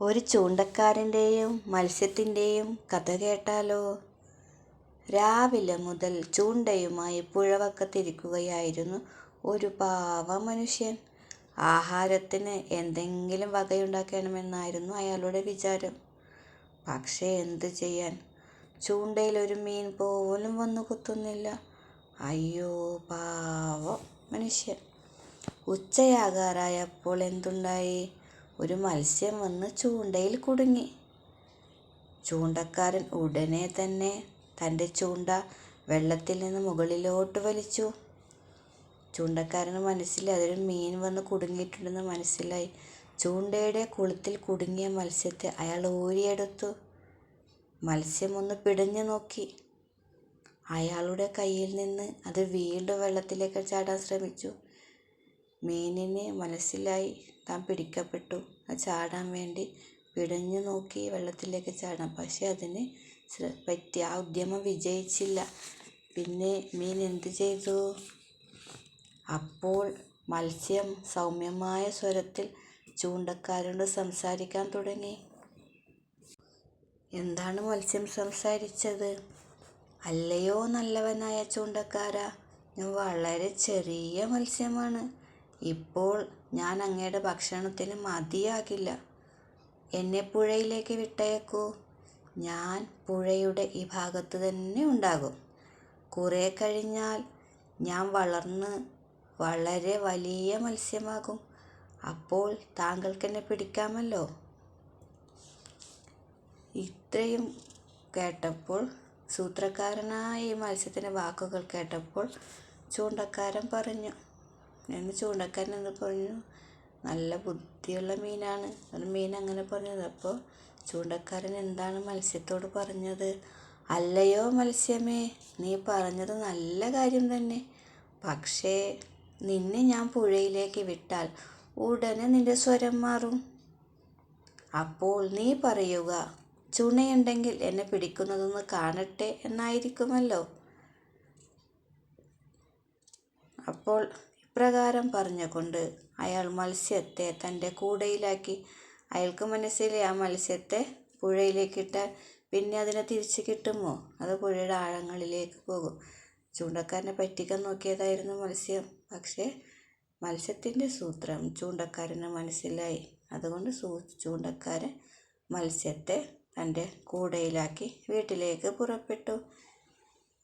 ഒരു ചൂണ്ടക്കാരന്റെയും മത്സ്യത്തിന്റെയും കഥ കേട്ടാലോ? രാവിലെ മുതൽ ചൂണ്ടയുമായി പുഴവക്കത്തിരിക്കുകയായിരുന്നു ഒരു പാവ മനുഷ്യൻ. ആഹാരത്തിന് എന്തെങ്കിലും വകയുണ്ടാക്കണമെന്നായിരുന്നു അയാളുടെ വിചാരം. പക്ഷേ എന്തു ചെയ്യാൻ? ചൂണ്ടയിൽ ഒരു മീൻ പോലും വന്നു കുത്തുന്നില്ല. അയ്യോ പാവം മനുഷ്യൻ. ഉച്ചയാകാറായപ്പോൾ എന്തുണ്ടായി? ഒരു മത്സ്യം വന്ന് ചൂണ്ടയിൽ കുടുങ്ങി. ചൂണ്ടക്കാരൻ ഉടനെ തന്നെ തന്റെ ചൂണ്ട വെള്ളത്തിൽ നിന്ന് മുകളിലോട്ട് വലിച്ചു. ചൂണ്ടക്കാരന് മനസ്സിലായി അതൊരു മീൻ വന്ന് കുടുങ്ങിയിട്ടുണ്ടെന്ന് മനസ്സിലായി. ചൂണ്ടയുടെ കുളത്തിൽ കുടുങ്ങിയ മത്സ്യത്തെ അയാൾ ഊരിയെടുത്തു. മത്സ്യം ഒന്ന് പിടഞ്ഞു നോക്കി. അയാളുടെ കയ്യിൽ നിന്ന് അത് വീണ്ടും വെള്ളത്തിലേക്ക് ചാടാൻ ശ്രമിച്ചു. മീനിന് മനസ്സിലായി താൻ പിടിക്കപ്പെട്ടു. അത് ചാടാൻ വേണ്ടി പിടഞ്ഞു നോക്കി വെള്ളത്തിലേക്ക് ചാടാൻ പക്ഷേ അതിന് പറ്റി. ആ ഉദ്യമം വിജയിച്ചില്ല. പിന്നെ മീൻ എന്ത് ചെയ്തു? അപ്പോൾ മത്സ്യം സൗമ്യമായ സ്വരത്തിൽ ചൂണ്ടക്കാരനോട് സംസാരിക്കാൻ തുടങ്ങി. എന്താണ് മത്സ്യം സംസാരിച്ചത്? അല്ലയോ നല്ലവനായ ചൂണ്ടക്കാര. ഞാൻ വളരെ ചെറിയ മത്സ്യമാണ്. ഇപ്പോൾ ഞാൻ അങ്ങയുടെ ഭക്ഷണത്തിന് മതിയാകില്ല. എന്നെ പുഴയിലേക്ക് വിട്ടയക്കൂ. ഞാൻ പുഴയുടെ ഈ ഭാഗത്ത് തന്നെ ഉണ്ടാകും. കുറേ കഴിഞ്ഞാൽ ഞാൻ വളർന്ന് വളരെ വലിയ മത്സ്യമാകും. അപ്പോൾ താങ്കൾക്ക് എന്നെ പിടിക്കാമല്ലോ? ഇത്രയും കേട്ടപ്പോൾ സൂത്രക്കാരനായ ഈ മത്സ്യത്തിന്റെ വാക്കുകൾ കേട്ടപ്പോൾ ചൂണ്ടക്കാരൻ പറഞ്ഞു എന്ന് ചൂണ്ടക്കാരൻ എന്ന് പറഞ്ഞു. നല്ല ബുദ്ധിയുള്ള മീനാണ്. ഒരു മീൻ അങ്ങനെ പറഞ്ഞത്. അപ്പോൾ ചൂണ്ടക്കാരൻ എന്താണ് മത്സ്യത്തോട് പറഞ്ഞത്? അല്ലയോ മത്സ്യമേ നീ പറഞ്ഞത് നല്ല കാര്യം തന്നെ. പക്ഷേ നിന്നെ ഞാൻ പുഴയിലേക്ക് വിട്ടാൽ ഉടനെ നിന്റെ സ്വരം മാറും. അപ്പോൾ നീ പറയുക ചുണയുണ്ടെങ്കിൽ എന്നെ പിടിക്കുന്നതൊന്ന് കാണട്ടെ എന്നായിരിക്കുമല്ലോ. അപ്പോൾ ഇപ്രകാരം പറഞ്ഞുകൊണ്ട് അയാൾ മത്സ്യത്തെ തന്റെ കൂടയിലാക്കി. അയാൾക്ക് മനസ്സിലെ ആ മത്സ്യത്തെ പുഴയിലേക്കിട്ടാൽ പിന്നെ അതിനെ തിരിച്ച് കിട്ടുമോ? അത് പുഴയുടെ ആഴങ്ങളിലേക്ക് പോകും. ചൂണ്ടക്കാരനെ പറ്റിക്കാൻ നോക്കിയതായിരുന്നു മത്സ്യം. പക്ഷേ മത്സ്യത്തിന്റെ സൂത്രം ചൂണ്ടക്കാരന് മനസ്സിലായി. അതുകൊണ്ട് സൂ ചൂണ്ടക്കാരൻ മത്സ്യത്തെ തന്റെ കൂടയിലാക്കി വീട്ടിലേക്ക് പുറപ്പെട്ടു.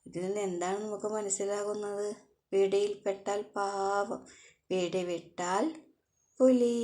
ഇതിൽ നിന്ന് എന്താണ് നമുക്ക് മനസ്സിലാകുന്നത്? പിടിയിൽപ്പെട്ടാൽ പാവം. പിടിവിട്ടാൽ പുലി.